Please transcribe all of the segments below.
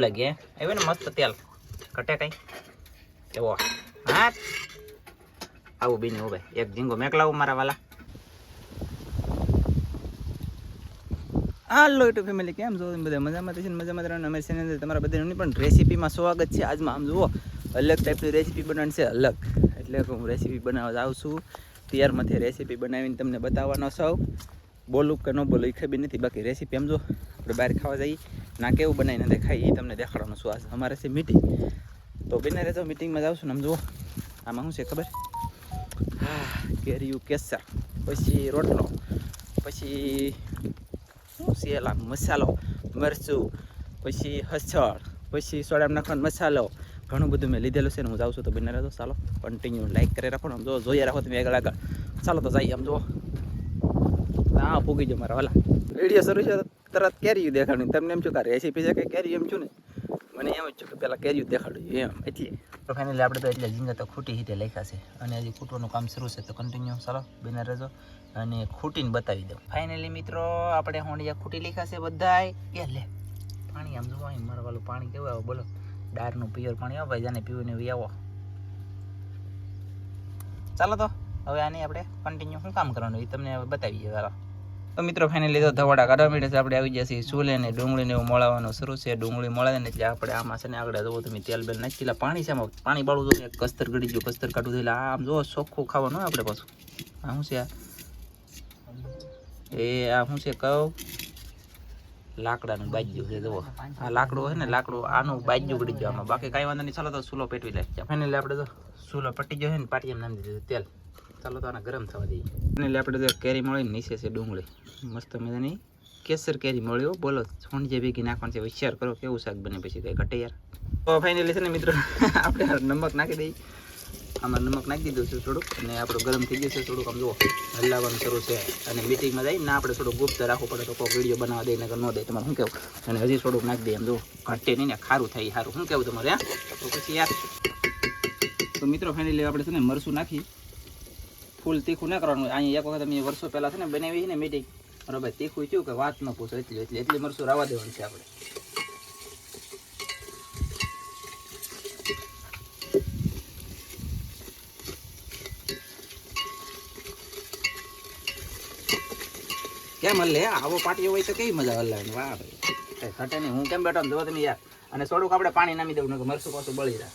લાગે આવ્યું ને મસ્ત તેલ. કટે કઈ? એવો. હા? આવું બીને ભાઈ એક ઝીંગો મેકલાવું મારા વાલા. હાલો યુટ્યુબ ફેમિલી, કેમ છો? બધા મજામાં છે મજામાં રહેવાનું. અમારી ચેનલ તમારા બધાની પણ રેસીપીમાં સ્વાગત છે. આજમાં આમ જુઓ, અલગ ટાઈપની રેસીપી બનાવવાની છે, અલગ. એટલે હું રેસીપી બનાવવા જાઉં છું. તૈયારમાંથી રેસીપી બનાવીને તમને બતાવવાનો સૌ બોલું કે ન બોલું એ ખબર નથી. બાકી રેસીપી સમજો આપણે બહાર ખાવા જઈએ. ના કેવું બનાવીને દેખાય એ તમને દેખાડવાનું શું આ અમારે છે મીટિંગ તો બેને રહેતો મિટિંગમાં જાઉં છું ને આમ જુઓ. આમાં શું છે ખબર? હા, કેરીયું કેસર, પછી રોટલો, પછી શું છે મસાલો, મરચું, પછી હસળ, પછી સોડામાં નાખવાનો મસાલો. ઘણું બધું મેં લીધેલું છે ને હું જાઉં છું તો બને રહેતો ચાલો. કન્ટિન્યુ લાઈક કરી રાખો ને આમ જો જોઈએ રાખો તમે આગળ આગળ. ચાલો તો જઈએ આમ જુઓ. હા પૂગી જાઓ મારા વાલા વીડિયો શરૂ છે. તરત કેરીયું દેખાડ્યું તમને એમ છું કે રેસીપી છે કે કેરી એમ છું ને? મને એમ જ છું કે પહેલાં કેરીયું દેખાડ્યું એમ, એટલે. તો ફાઇનલી આપણે તો એટલે ઝીંગા તો ખૂટી રીતે લખ્યા અને હજી ખૂટવાનું કામ શરૂ છે, તો કન્ટિન્યુ ચાલો, બેને રહેજો. અને ખૂટીને બતાવી દઉં. ફાઇનલી મિત્રો, આપણે હોંડિયા ખૂટી લખ્યા છે બધાય. એ લે, પાણી આમ જોવા મારા પાણી કેવું આવે, બોલો. ડારનું પ્યોર પાણી આવો ભાઈ, જાને પીવું ને આવો. ચાલો તો, હવે આની આપણે કન્ટિન્યુ શું કામ કરવાનું? એ તમને બતાવીએ ચાલો તો મિત્રો ફાઇનલી તો ધવાડા કાઢવા માંડે છે. આપણે આવી જશે ચૂલે ને ડુંગળીને એવું મળવાનું શરૂ છે. ડુંગળી મળે ને એટલે આપણે આમાં છે ને આગળ જુઓ તમે તેલ બેલ નાખી પાણી છે આમાં. પાણી બાળું જોઈએ. કસ્તર ગળી ગયું, કસ્તર કાઢું એટલે આમ જો ચોખ્ખું ખાવાનું આપણે પાછું. આ શું છે આ? એ આ શું છે કહું લાકડાનું બાજ્યું છે, જુઓ. આ લાકડું હોય ને લાકડું, આનું બાજ્યું ગયું આમાં. બાકી કાંઈ વાંધો નહીં. ચાલો તો સૂલો પેટવી લે ફાઇનલી આપણે તો સૂલો પટી ગયો છે ને પાટી એમ નામ દીધું તેલ. ચાલો તો આને ગરમ થવા દઈએ. એટલે આપણે તો કેરી મળી નીચે છે ડુંગળી. મસ્ત મજાની કેસર કેરી મળ્યો બોલો સોંજે ભેગી નાખવાનું છે, વિચાર કરો કેવું શાક બને પછી કઈ ઘટે યાર તો ફાઇનલી છે ને મિત્રો, આપણે નમક નાખી દઈએ. આમાં નમક નાખી દીધું છે થોડુંક અને આપણું ગરમ થઈ ગયું છે થોડુંક. આમ જુઓ, હલાવવાનું શરૂ છે. અને મિટિંગમાં જઈને આપણે થોડુંક ગુપ્ત રાખવું પડે તો કોઈ વીડિયો બનાવવા દે નગર ન દે. તમારે શું કેવું અને હજી થોડુંક નાખી દઈએ. એમ જુઓ ઘટે નહીં ને ખારું થાય, સારું. શું કેવું તમારે, હા? તો પછી યાર તો મિત્રો ફાઇનલી આપણે છે ને મરસું નાખી ફૂલ તીખું ના કરવાનું અહીંયા એક વખત અમે વર્ષો પહેલાં છે ને બનાવી છે ને મીટિંગ બરાબર તીખું થયું કે વાત ન પૂછો. એટલી એટલી એટલી મરસું રાવા દેવાનું છે આપણે. કેમ હલ્લે આવો પાટીઓ હોય તો કેવી મજા હલાવે વાહ ભાઈ. ઘટે નહીં. હું કેમ બેઠો જોવો તમે યાર. અને થોડુંક આપણે પાણી નામી દઉં ને મરસું પાછું બળી ને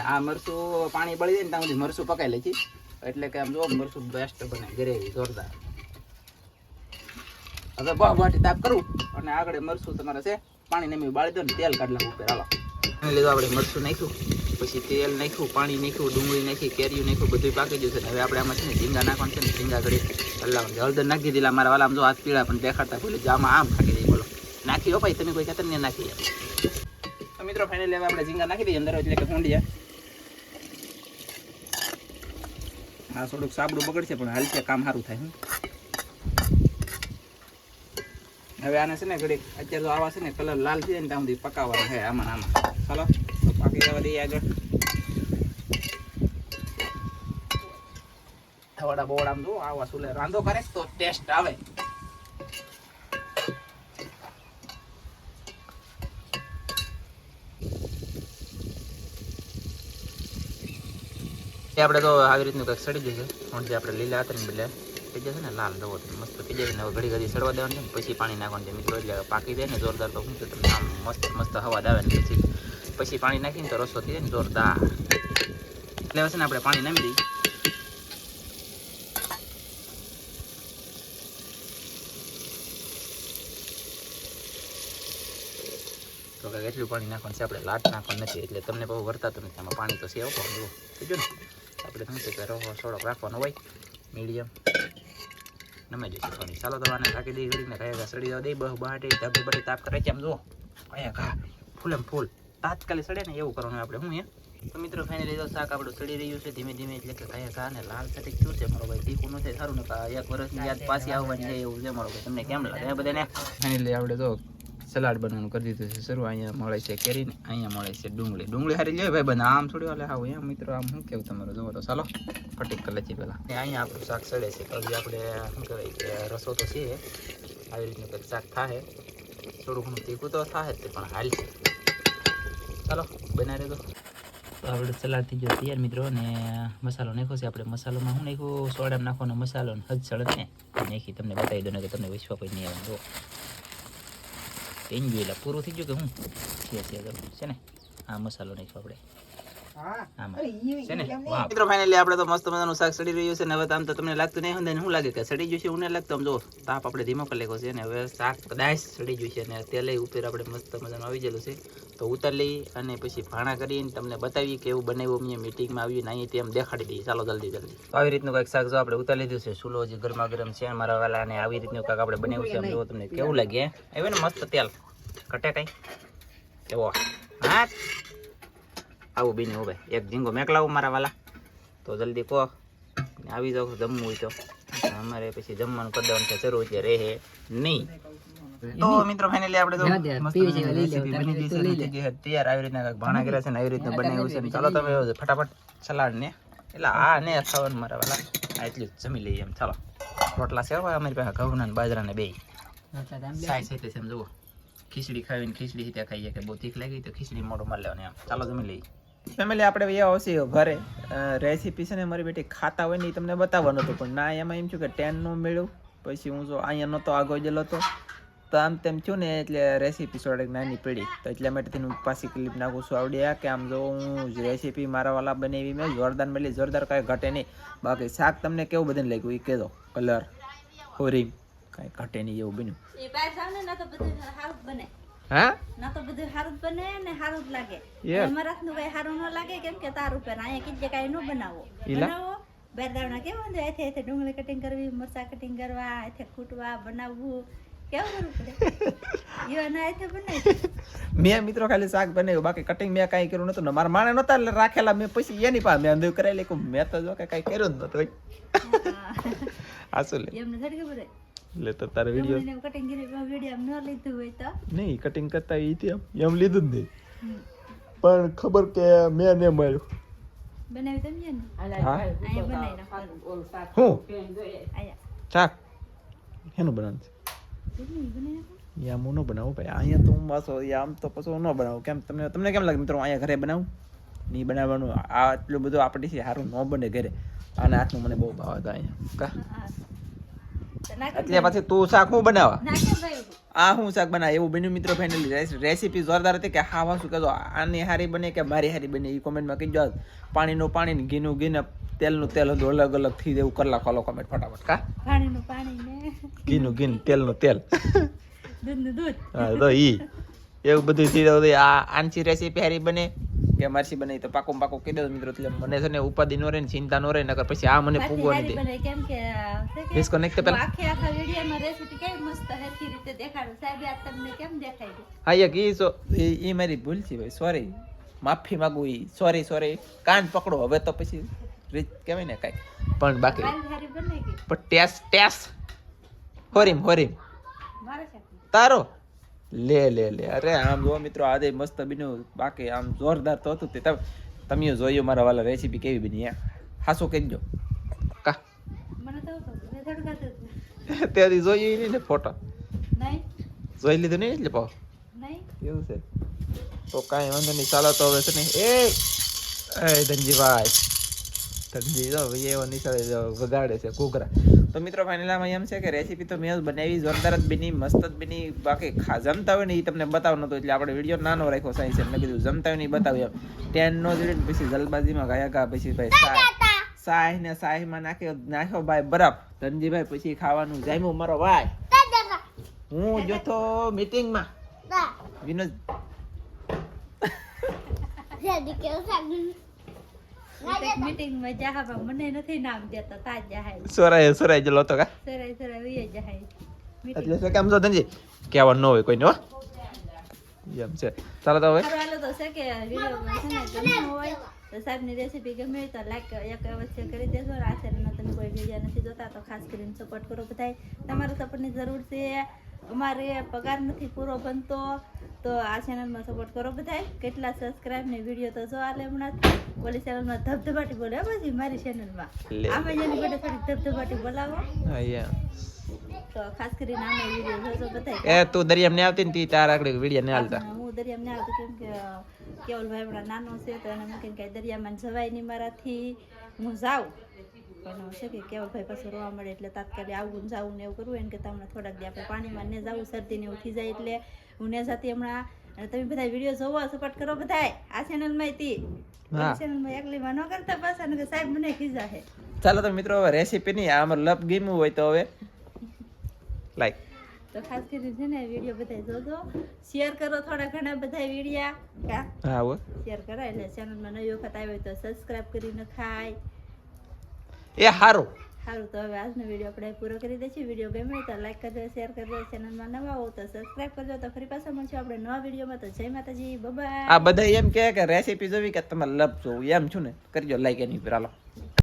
આ મરસું પાણી બળી જાય ને ત્યાં સુધી મરસું પકાઈ લે છે એટલે કે આમ જો મરસું બેસ્ટ બને ગ્રેવી જોરદાર. હવે બહુ બાટી તાપ કરું અને આગળ મરસું તમારે છે પાણી નમી બાળી દો ને તેલ કાઢલા ઉપર હાલો. લીધું આપણે મરસું નાખ્યું પછી તેલ નાખ્યું પાણી નાખ્યું ડુંગળી નાખી કેરીયું નાખ્યું બધું પાકી ગયું છે. હવે આપણે આમાં છે ને ઝીંગા નાખવાનું છે ને ઝીંગા ઘડી હલાવવાનું હળદર નાખી દીધા મારા વાલા આમ જો હાથ પીળા પણ દેખાડતા બોલે આમાં આમ ખાકી દઈ બોલો. નાખી હો ભાઈ તમે કોઈ કહેતા ને નાખી. મિત્રો ફાઇનલી હવે આપણે ઝીંગા નાખી દઈએ અંદર એટલે કે ફૂંડિયા હા, થોડુંક સાબડું બગડશે, પણ હાલશે કામ સારું થાય. હવે આને છે ને ઘડીક, અત્યારે તો આવા છે ને કલર લાલ થઈ જાય ને ત્યાં સુધી પકાવવાનો છે, આમાં આમાં. ચાલો, તો પાકી જવા દઈએ આગળ. થવાડા બોવડા આમ જો આવા સુલે રાંધો કરે તો ટેસ્ટ આવે. એ આપણે તો આવી રીતનું કંઈક સડી જશે. પણ જે આપણે લીલા હતા ને એટલે થઈ જશે ને, લાલ દવો મસ્ત થઈ જશે ને, હવે ઘડી ઘડી સડવા દેવાનું ને, પછી પાણી નાખવાનું છે. મિત્રો, એટલે પાકી જાય ને, જોરદાર તો શું તમને આમ મસ્ત મસ્ત હવા આવે ને પછી. પછી પાણી નાખીને તો રસો થઈ જાય ને, જોરદાર. એટલે છે ને આપણે પાણી નાખી દઈએ. તો કંઈક એટલું પાણી નાખવાનું છે, આપણે લાટ નાખવાનું નથી, એટલે તમને બહુ વર્તાતું નથી, આમાં પાણી તો સેવ પણ જુઓ. ને? આપણે શું છે કે રહો થોડોક રાખવાનો હોય, મીડિયમ. નમે જશે પાણી ચાલો તો આને ઢાંકી દઈ, ઘડીને કયા સડી જવા દઈ, બહ બહાટી ધબી બધી તાપ કરે છે, આમ જુઓ. કયા ઘા, ફૂલ એમ ફૂલ. તાત્કાલિક સડે ને એવું કરવાનું આપણે હું એ તો મિત્રો ફાઇનલી તો શાક આપણું સડી રહ્યું છે, ધીમે ધીમે એટલે કે કાંઈ ઘા ને લાલ સાથે થયું છે? મારો ભાઈ તીખું નથી, સારું ને એક વર્ષની યાદ પાછી આવવાની છે, એવું છે મારો ભાઈ. તમને કેમ લાગે બધાને? ફાઇનલી આપણે તો. સલાડ બનાવવાનું કરી દીધું છે શરૂ. અહીંયા મળે છે કેરી ને અહીંયા મળે છે ડુંગળી. ડુંગળી હારી લે ભાઈ બને આમ થોડી વાલે આવું એમ મિત્રો, આમ શું કેવું તમારું? જોવો તો ચાલો કટિંગ કરી લેજે પહેલાં. અહીંયા આપણું શાક સડે છે. હજી આપણે, શું કહેવાય કે, રસો તો છે. આવી રીતનું કંઈક શાક થાય થોડું ઘણું તીખું તો થાય તે પણ હાલ છે. ચાલો, બનાવી દો આપણે સલાડ થઈ ગયો તૈયાર મિત્રો, ને મસાલો નાખ્યો છે. આપણે મસાલોમાં શું નાખ્યું? સોડામાં નાખવાનો મસાલો ને હજ સળદ ને નાખી. તમને બતાવી દો ને કે તમને વિશ્વા કોઈ નહીં આવે. એટલે પૂરું થઈ ગયું કે હું છે છે છે ને આ મસાલો નાખ્યો આપણે. મિત્રો ફાઇનલી આપણે તો મસ્ત મજાનું શાક સડી રહ્યું છે ને હવે આમ તો તમને લાગતું નહીં હોય ને શું લાગે? કે સડી ગયું છે એવું નહીં લાગતું? આમ જો તાપ આપણે ધીમો કરી લેખો છે ને હવે શાક કદાચ સડી ગયું છે અને તેલ ઉપર આપણે મસ્ત મજાનું આવી ગયેલું છે. તો ઉતારી લઈ અને પછી ભાણા કરીને તમને બતાવીએ કેવું બનાવ્યું. અમે મીટિંગમાં આવ્યું નહીં તેમ દેખાડી દઈએ. ચાલો જલ્દી જલ્દી. તો આવી રીતનું કંઈક શાક જો આપણે ઉતારી લીધું છે. સુલો જે ગરમા ગરમ છે મારા વાલા અને આવી રીતનું કાંઈક આપણે બનાવ્યું છે. જો તમને કેવું લાગે. આવ્યું ને મસ્ત તેલ. ઘટે કઈ? એવો હા આવું બીને ઉભે એક ઝીંગો મેકલાવું મારા વાલા. તો જલ્દી કહો. આવી જાવ જમવું હોય તો. અમારે પછી જમવાનું કરી દેવાનું છે. શરૂ એટલે રહે. નહીં. તો મિત્રો ફાઇનલી આપણે તો મસ્ત બની ગઈ છે છે તૈયાર આવી રીતના ભાણા કર્યા છે ને આવી રીતના બનાવ્યું છે ચાલો તમે ફટાફટ સલાડ ને. એટલે આ ને ખાવાનું મારા વાલા. આ એટલું જમી લઈએ એમ. ચાલો. રોટલા છે અમારી પાસે ઘઉંના ને બાજરાના બે. સાઈ સાઈ છે એમ જુઓ. ખીચડી ખાવીને ખીચડી ત્યાં ખાઈએ કે બહુ તીખ લાગી તો ખીચડી મોઢું મારી લેવાની એમ. ચાલો જમી લઈએ. ફેમિલી આપણે એ આવશે ઘરે. રેસીપી છે ને મારી બેટી ખાતા હોય ને એ તમને બતાવવાનું હતું. પણ ના, એમાં એમ છું કે ટેનનું મળ્યું પછી હું જો અહીંયા નહોતો આગળ ગયેલો હતો. તો આમ તેમ થયું ને એટલે રેસીપી થોડીક નાની પડી. તો એટલા માટે તેનું પાછી ક્લિપ નાખું છું. આવડ્યા કે આમ જો હું રેસીપી મારા વાલા બનાવી મેં. જોરદાર મળી જોરદાર કાંઈ ઘટે નહીં. બાકી શાક તમને કેવું બધાને લાગ્યું? એ કહેજો. કલર હોરી કાંઈ ઘટે નહીં એવું બન્યું. ને તો બધું સારું બને હા? ના તો બધું સારું જ બને ને સારું જ લાગે. અમારા કઈ સારું ન લાગે કેમ કે તારું અહીંયા કીધે કઈ ન બનાવો. બનાવો? બેર દાવના કેવું ડુંગળી કટિંગ કરવી મરચા કટિંગ કરવા બનાવવું. કેવું કરવું પડે? મેં મિત્રો ખાલી શાક બનાવ્યું બાકી કટિંગ મેં કાંઈ કર્યું નતું મારા માણે નહોતા રાખેલા મેં પછી એની પાસે મેં અંધું કરાવી મેં તો જો કે કાંઈ કર્યું જ નતું આ શું લે એમને ખબર એટલે તો તારે વીડિયો કટિંગ કરી વીડિયો ન લીધું હોય તો? નહીં કટિંગ કરતા એ તે એમ. લીધું જ નહીં. પણ ખબર કે મેં ને મળ્યું. બનાવી સમજે ને? હા? અહીંયા બનાવી નાખવાનું. હું? શાક? એનું બનાવવાનું છે. યા હું ન બનાવું ભાઈ. અહીંયા તો હું પાછો યા આમ તો પાછો ન બનાવું. કેમ તમને તમને કેમ લાગે મિત્રો અહીંયા ઘરે બનાવું? નહીં બનાવવાનું આ આટલું બધું આપણી સારું ન બને ઘરે. અને આટલું મને બહુ ભાવ હતા અહીંયા. કા? એટલે પછી તું શાક હું બનાવવા? આ હું શાક બનાવ એવું બન્યું મિત્રો ફાઇનલી રેસીપી જોરદાર હતી કે હા હા શું કહેજો આની હારી બને કે મારી હારી બને એ કોમેન્ટમાં કહીજો. પાણીનું પાણી ઘીનું ઘી ને તેલનું તેલ હતું અલગ અલગ થઈ દેવું કલાક ખોલો કોમેન્ટ ફટાફટ કા? પાણીનું પાણી ઘીનું ઘી તેલનું તેલ. દૂધનું દૂધ. હા તો ઈ. એવું બધું થઈ રહ્યું આ આનસી રેસીપી હારી બને. કે મારસી બને તો પાકું પાકું કહી દઉં મિત્રો એટલે મને છે ને ઉપાધિ નો રહે ને ચિંતા નો રહે નકર પછી આ મને ફૂગો નહીં દે. કેમ કે છે કે ડિસ્કનેક્ટ પેલા આખે આખા વિડીયોમાં રેસીપી કેવી મસ્ત હરખી રીતે દેખાડું. સાહેબ આ તમને કેમ દેખાય? છે હા એક ઈ સો ઈ ઈ મારી ભૂલ છે ભાઈ સોરી માફી માંગુ ઈ. સોરી સોરી કાન પકડો. હવે તો પછી રીત કહેવાય ને કાંઈ પણ બાકી પણ ટેસ ટેસ. હોરીમ હોરીમ. તારો. લે લે લે. અરે આમ જો મિત્રો આજે મસ્ત બન્યું. બાકી આમ જોરદાર તો હતું તે. તમે તમે જોયું મારા વાલા રેસીપી કેવી બની હાસું કહેજો કા? ત્યાંથી જોયું નહીં ને ફોટો જોઈ લીધું નહીં એટલે પાવ કેવું એવું છે. તો કાંઈ વાંધો નહીં ચાલો તો હવે છે ને એ! ધનજીભાઈ. ધનજી જો ભાઈ એવો નિશાળે વગાડે છે ઘૂઘરા. તો મિત્રો ફાઇનલ આમાં એમ છે કે રેસીપી તો મેં જ બનાવી. જોરદાર જ બની મસ્ત જ બની. બાકી ખા જમતા હોય ને એ તમને બતાવ નહોતો એટલે આપણે વીડિયો નાનો રાખ્યો સાયન્સ મેં કીધું જમતા હોય ને એ બતાવ્યું એમ. ટેન નો જોડે પછી જલબાજીમાં ગયા ગયા પછી ભાઈ સાય સાય ને સાયમાં નાખ્યો નાખ્યો ભાઈ બરફ. ધનજીભાઈ પછી ખાવાનું જામ્યું મારો ભાઈ. હું જોતો મીટિંગમાં વિનોદ. મીટિંગમાં જાહા મને નથી નામ દેતા તા જાહાય સોરાય સોરાય જલો તો કા? સરાય સરાય વિયે જાહાય એટલે શું કેમ છો ધનજી? ન હોય કોઈને હો. એમ છે. ચાલો તો હવે. સારું તો છે કે વીડિયો છે હોય તો સાહેબની રેસીપી ગમે તો લાઈક એક અવશ્ય કરી દેજો. આ ચેનલમાં તમે કોઈ વીડિયો નથી જોતા તો ખાસ કરીને સપોર્ટ કરો બધાય. તમારા સપોર્ટની જરૂર છે. અમારે પગાર નથી પૂરો બનતો. તો આ ચેનલમાં સપોર્ટ કરો બધા કેટલા સબસ્ક્રાઇબ ને વીડિયો તો જો આલે હમણાં. ઓલી ચેનલમાં ધબધબાટી બોલે પછી મારી ચેનલમાં. આમાં જેની બધે થોડીક ધબધબાટી બોલાવો. તો ખાસ કરીને આમે વીડિયો જોજો બધા એ તું દરિયામ ને આવતી ને તી તાર આગળ વીડિયો ને હાલતા. હું દરિયામ ને આવતી કેમ કે કેવલ ભાઈ હમણાં નાનો છે તો એને મૂકીને કઈ દરિયામાં જવાય નહીં મારાથી. હું જાઉં. પણ છે કે કેવલભાઈ પાસે રોવા મળે એટલે તાત્કાલિક આવું જાવું ને એવું કરવું એને કે તમને થોડાક દી આપણે પાણીમાં ને જવું શરદી ને એવું થઈ જાય એટલે હું ને જાતી હમણાં અને તમે બધા વીડિયો જોવો સપોર્ટ કરો બધા આ ચેનલમાં હતી માં એકલી માં ન કરતા પાછા અને સાહેબ મને ખીજા છે ચાલો તો મિત્રો હવે રેસીપી ની આ અમારે લપ ગીમું હોય તો હવે લાઈક તો ખાસ કરીને છે ને વીડિયો બધા જોજો. શેર કરો થોડા ઘણા બધા વિડીયા. હા શેર કરાય એટલે ચેનલમાં નવી વખત આવ્યો તો સબસ્ક્રાઇબ કરીને ખાય. એ હારું. સારું તો હવે આજનો વીડિયો આપણે પૂરો કરી દઈએ છીએ વીડિયો ગમ્યો તો લાઈક કરજો શેર કરજો ચેનલમાં નવા હો તો સબસ્ક્રાઇબ કરજો. તો ફરી પાછા મળશું આપણે નવા વિડીયોમાં તો જય માતાજી બબાય આ બધા એમ કહે કે રેસીપી જોવી કે તમે લપ જોવું એમ છું ને. કરજો લાઈક એની ઉપર હાલો.